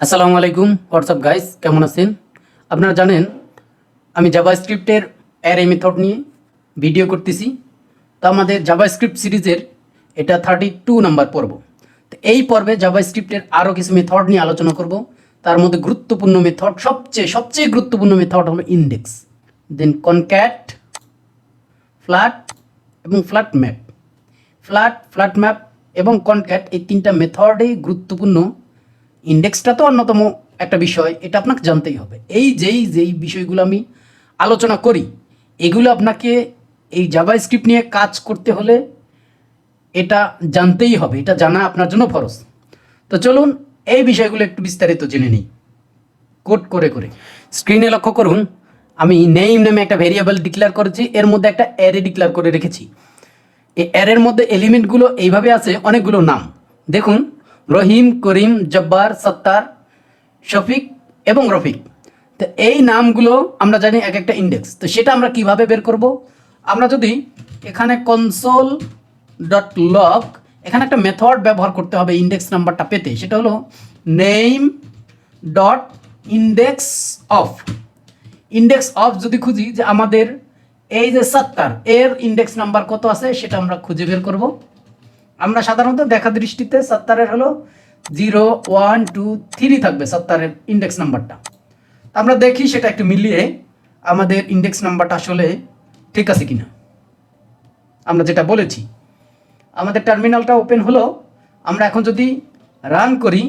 আসসালামু আলাইকুম। WhatsApp guys কেমন আছেন? আপনারা জানেন, আমি জাভা স্ক্রিপ্টের অ্যারে মেথড নিয়ে ভিডিও করতেছি। তো আমাদের জাভা স্ক্রিপ্ট সিরিজের এটা থার্টি টু নাম্বার পর্ব। তো এই পর্বে জাভা স্ক্রিপ্টের আরও কিছু মেথড নিয়ে আলোচনা করব। তার মধ্যে গুরুত্বপূর্ণ মেথড সবচেয়ে সবচেয়ে গুরুত্বপূর্ণ মেথড হলো ইন্ডেক্স দেন কনক্যাট ফ্ল্যাট এবং flat map flat flat map এবং কনক্যাট এই তিনটা মেথডেই গুরুত্বপূর্ণ। ইন্ডেক্সটা তো অন্যতম একটা বিষয়, এটা আপনাকে জানতেই হবে। এই যেই যেই বিষয়গুলো আমি আলোচনা করি, এগুলো আপনাকে এই জাভা স্ক্রিপ্ট নিয়ে কাজ করতে হলে এটা জানতেই হবে, এটা জানা আপনার জন্য ফরজ। তো চলুন, এই বিষয়গুলো একটু বিস্তারিত জেনে নিই। কোড করে করে। স্ক্রিনে লক্ষ্য করুন, আমি নেইম নামে একটা ভেরিয়েবল ডিক্লেয়ার করেছি, এর মধ্যে একটা অ্যারে ডিক্লেয়ার করে রেখেছি। এই অ্যারের মধ্যে এলিমেন্টগুলো এইভাবে আছে, অনেকগুলো নাম। দেখুন রহিম, করিম, জব্বার, সত্তার, শফিক এবং রফিক। তো এই নামগুলো আমরা জানি এক একটা ইন্ডেক্স তো সেটা আমরা কীভাবে বের করব? আমরা যদি এখানে কনসোল ডট লক এখানে একটা মেথড ব্যবহার করতে হবে ইন্ডেক্স নাম্বারটা পেতে। সেটা হলো name dot index of index of যদি খুঁজি যে আমাদের এই যে সত্তার, এর ইন্ডেক্স নাম্বার কত আছে সেটা আমরা খুঁজে বের করব। আমরা সাধারণত দেখা দৃষ্টিতে সত্তারের হলো জিরো, ওয়ান, টু, থ্রি থাকবে সত্তারের ইন্ডেক্স নাম্বারটা আমরা দেখি সেটা একটু মিলিয়ে আমাদের ইন্ডেক্স নাম্বারটা আসলে ঠিক আছে কিনা। আমরা যেটা বলেছি, আমাদের টার্মিনালটা ওপেন হলো, আমরা এখন যদি রান করি,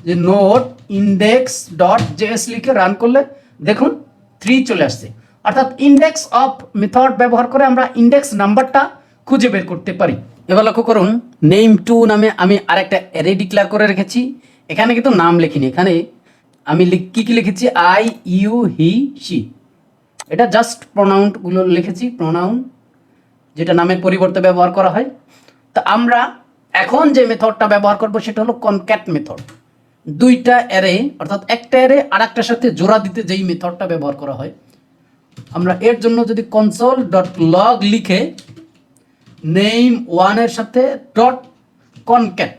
যে নোট ইন্ডেক্স ডট জেএস লিখে রান করলে দেখুন থ্রি চলে আসছে। অর্থাৎ ইন্ডেক্স অফ মেথড ব্যবহার করে আমরা ইন্ডেক্স নাম্বারটা খুঁজে বের করতে পারি। এবার লক্ষ্য করুন নেম টু নামে আমি আরেকটা অ্যারে ডিক্লেয়ার করে রেখেছি। এখানে কিন্তু নাম লিখিনি, এখানে আমি কি কি লিখেছি? আই ইউ হি সি এটা জাস্ট প্রোনাউন্টগুলো লিখেছি প্রোনাউন যেটা নামের পরিবর্তে ব্যবহার করা হয়। তা আমরা এখন যে মেথডটা ব্যবহার করব, সেটা হলো কনক্যাট মেথড দুইটা অ্যারে অর্থাৎ একটা অ্যারে আর একটার সাথে জোড়া দিতে যেই মেথডটা ব্যবহার করা হয়। আমরা এর জন্য যদি কনসোল ডট লগ লিখে নেম ওয়ানের সাথে ডট কনক্যাট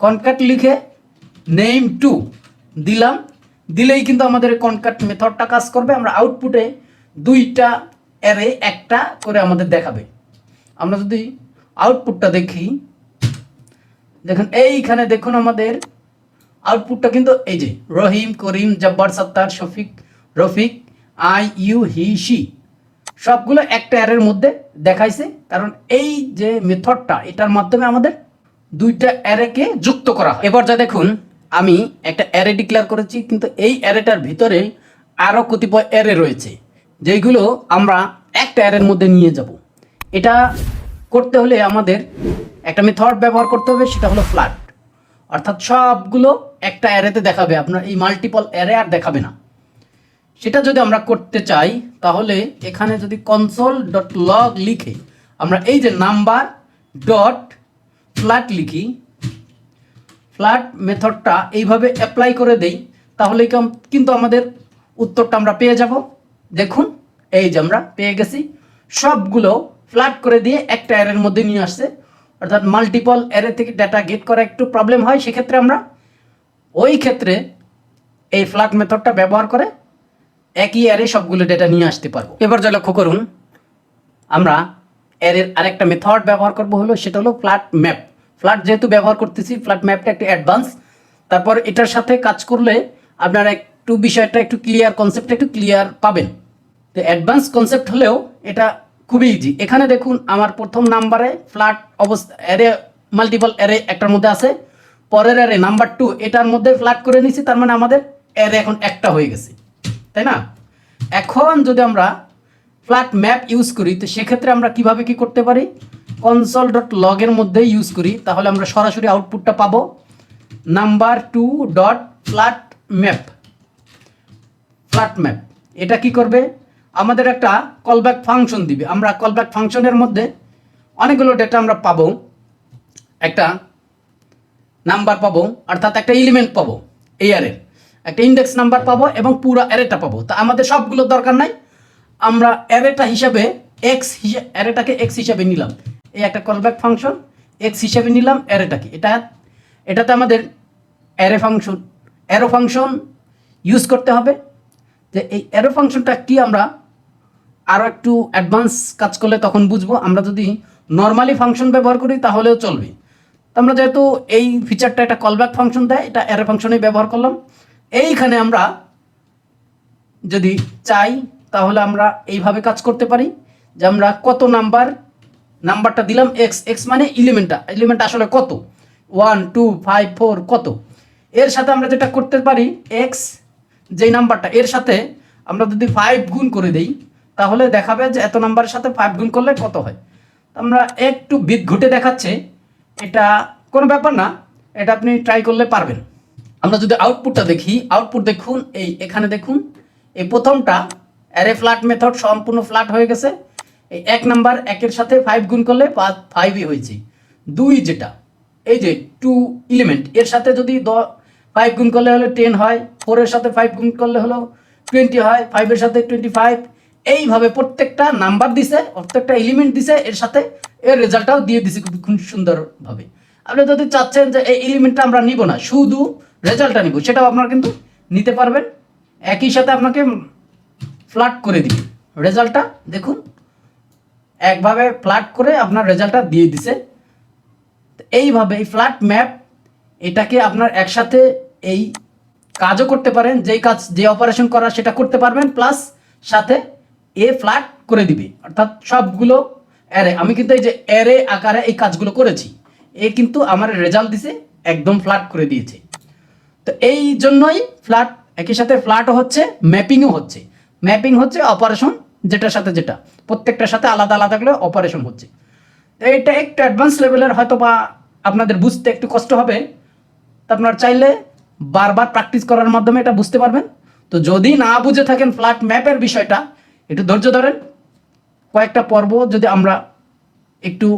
কনক্যাট লিখে নেইম টু দিলাম। দিলেই কিন্তু আমাদের কনক্যাট মেথডটা কাজ করবে। আমরা আউটপুটে দুইটা অ্যারে একটা করে আমাদের দেখাবে। আমরা যদি আউটপুটটা দেখি, দেখুন, এইখানে দেখুন আমাদের আউটপুটটা কিন্তু এই যে, Rahim, Karim, Jabbar, Sattar, Shafiq, Rafiq, I, you, he she সবগুলো একটা অ্যারের মধ্যে দেখাইছে, কারণ এই যে মেথডটা, এটার মাধ্যমে আমাদের দুইটা অ্যারেকে যুক্ত করা হয়। এবার যা দেখুন, আমি একটা অ্যারে ডিক্লেয়ার করেছি, কিন্তু এই অ্যারেটার ভিতরে আরও কতিপয় অ্যারে রয়েছে যেগুলো আমরা একটা অ্যারের মধ্যে নিয়ে যাব। এটা করতে হলে আমাদের একটা মেথড ব্যবহার করতে হবে, সেটা হলো ফ্ল্যাট অর্থাৎ সবগুলো একটা অ্যারেতে দেখাবে, আপনার এই মাল্টিপল অ্যারে আর দেখাবে না। সেটা যদি আমরা করতে চাই, তাহলে এখানে যদি কনসোল ডট লগ লিখে, আমরা এই যে নাম্বার ডট ফ্ল্যাট লিখি ফ্ল্যাট মেথডটা এইভাবে অ্যাপ্লাই করে দেই তাহলে কিন্তু আমাদের উত্তরটা আমরা পেয়ে যাব। দেখুন, এই যে আমরা পেয়ে গেছি। সবগুলো ফ্ল্যাট করে দিয়ে একটা অ্যারের মধ্যে নিয়ে আসছে। অর্থাৎ মাল্টিপল অ্যারে থেকে ডাটা গেট করা একটু প্রবলেম হয়, সেক্ষেত্রে আমরা ওই ক্ষেত্রে এই ফ্ল্যাট মেথডটা ব্যবহার করে একই অ্যারে সবগুলো ডেটা নিয়ে আসতে পারব। এবার যা লক্ষ্য করুন, আমরা অ্যারের আরেকটা মেথড ব্যবহার করব হলো, সেটা হলো ফ্ল্যাট ম্যাপ ফ্ল্যাট যেহেতু ব্যবহার করতেছি ফ্ল্যাট ম্যাপটা একটু অ্যাডভান্স তারপর এটার সাথে কাজ করলে আপনারা একটু বিষয়টা একটু ক্লিয়ার কনসেপ্টটা একটু ক্লিয়ার পাবেন। তো অ্যাডভান্স কনসেপ্ট হলেও এটা খুবই ইজি এখানে দেখুন, আমার প্রথম নাম্বারে ফ্ল্যাট অবস্থা অ্যারে মাল্টিপল অ্যারে একটার মধ্যে আছে। পরের অ্যারে নাম্বার টু এটার মধ্যে ফ্ল্যাট করে নিছি, তার মানে আমাদের অ্যারে এখন একটা হয়ে গেছে। তাই না? এখন যদি আমরা ফ্ল্যাট ম্যাপ ইউজ করি, তো সেক্ষেত্রে আমরা কীভাবে কি করতে পারি? কনসল ডট লগের মধ্যে ইউজ করি, তাহলে আমরা সরাসরি আউটপুটটা পাবো number two dot flat map flat map এটা কি করবে? আমাদের একটা কলব্যাক ফাংশন দিবে। আমরা কলব্যাক ফাংশনের মধ্যে অনেকগুলো ডেটা আমরা পাবো। একটা নাম্বার পাবো, অর্থাৎ একটা এলিমেন্ট পাবো, এই অ্যারের একটা ইন্ডেক্স নাম্বার পাবো এবং পুরো অ্যারেটা পাবো। তা আমাদের সবগুলো দরকার নাই। আমরা অ্যারেটা হিসাবে এক্স হিসাবে অ্যারেটাকে এক্স হিসাবে নিলাম। এই একটা কলব্যাক ফাংশন এক্স হিসাবে নিলাম অ্যারেটাকে এটা, এটাতে আমাদের array function arrow function use করতে হবে। যে এই অ্যারো ফাংশনটা কি আমরা আরও একটু অ্যাডভান্স কাজ করলে তখন বুঝব। আমরা যদি নর্মালি ফাংশন ব্যবহার করি তাহলেও চলবে। তো আমরা যেহেতু এই ফিচারটা একটা কলব্যাক ফাংশন দেয়, এটা অ্যারে ফাংশনেই ব্যবহার করলাম। এইখানে আমরা যদি চাই, তাহলে আমরা এইভাবে কাজ করতে পারি যে আমরা কত নাম্বার, নাম্বারটা দিলাম এক্স এক্স মানে ইলিমেন্টটা এলিমেন্ট আসলে কত? ওয়ান, টু, ফাইভ, ফোর, কত? এর সাথে আমরা যেটা করতে পারি এক্স যেই নাম্বারটা, এর সাথে আমরা যদি ফাইভ গুণ করে দেই, তাহলে দেখাবে যে এত নাম্বারের সাথে ফাইভ গুণ করলে কত হয়? আমরা একটু বিদ ঘুটে দেখাচ্ছে। এটা কোনো ব্যাপার না, এটা আপনি ট্রাই করলে পারবেন। আমরা যদি আউটপুটটা দেখি আউটপুট দেখুন, এই এখানে দেখুন, এই প্রথমটা অ্যারে ফ্ল্যাট মেথড সম্পূর্ণ ফ্ল্যাট হয়ে গেছে। এই এক নাম্বার একের সাথে ফাইভ গুণ করলে ফাইভই হয়েছে। দুই যেটা, এই যে টু এলিমেন্ট এর সাথে যদি দ ফাইভ গুণ করলে হলো টেন হয় ফোরের সাথে ফাইভ গুণ করলে হলো টোয়েন্টি হয় ফাইভের সাথে টোয়েন্টি ফাইভ এইভাবে প্রত্যেকটা নাম্বার দিছে, প্রত্যেকটা এলিমেন্ট দিছে, এর সাথে এর রেজাল্টটাও দিয়ে দিছে খুব সুন্দরভাবে। আপনি যদি চাচ্ছেন যে এই এলিমেন্টটা আমরা নিব না, শুধু রেজাল্টটা নিব, সেটাও আপনারা কিন্তু নিতে পারবেন। একই সাথে আপনাকে ফ্ল্যাট করে দিবে। রেজাল্টটা দেখুন, একভাবে ফ্ল্যাট করে আপনার রেজাল্টটা দিয়ে দিছে। এইভাবে এই ফ্ল্যাট ম্যাপ এটাকে আপনার একসাথে এই কাজও করতে পারেন, যেই কাজ, যে অপারেশন করা সেটা করতে পারবেন প্লাস সাথে এ ফ্ল্যাট করে দিবে। অর্থাৎ সবগুলো অ্যারে আমি কিন্তু এই যে অ্যারে আকারে এই কাজগুলো করেছি, এ কিন্তু আমার রেজাল্ট দিছে, একদম ফ্ল্যাট করে দিয়েছে। তো এই জন্যই ফ্ল্যাট একই সাথে ফ্ল্যাটও হচ্ছে, ম্যাপিংও হচ্ছে। ম্যাপিং হচ্ছে, অপারেশন যেটার সাথে যেটা। প্রত্যেকটার সাথে আলাদা আলাদা করে অপারেশন হচ্ছে। তো এটা একটু অ্যাডভান্স লেভেলের হয়তো বা আপনাদের বুঝতে একটু কষ্ট হবে। তো আপনার চাইলে বারবার প্র্যাকটিস করার মাধ্যমে এটা বুঝতে পারবেন। তো যদি না বুঝে থাকেন ফ্ল্যাট ম্যাপের বিষয়টা, একটু ধৈর্য ধরেন। কয়েকটা পর্ব যদি আমরা একটু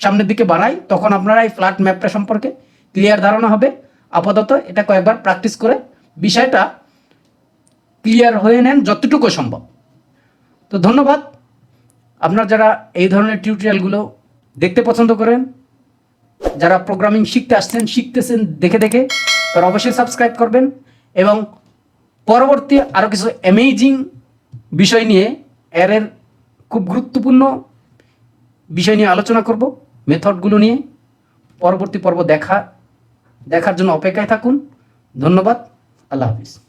সামনের দিকে বাড়াই, তখন আপনারা এই ফ্ল্যাট ম্যাপটা সম্পর্কে ক্লিয়ার ধারণা হবে। আপাতত এটা কয়েকবার প্র্যাকটিস করে বিষয়টা ক্লিয়ার হয়ে নেন যতটুকু সম্ভব। তো ধন্যবাদ। আপনারা যারা এই ধরনের টিউটোরিয়ালগুলো দেখতে পছন্দ করেন, যারা প্রোগ্রামিং শিখতে আসছেন, শিখতেছেন দেখে দেখে, তারা অবশ্যই সাবস্ক্রাইব করবেন এবং পরবর্তী আরও কিছু অ্যামেজিং বিষয় নিয়ে, এর খুব গুরুত্বপূর্ণ বিষয় নিয়ে আলোচনা করব মেথডগুলো নিয়ে। পরবর্তী পর্ব দেখা দেখার জন্য অপেক্ষায় থাকুন। ধন্যবাদ। আল্লাহ হাফিজ।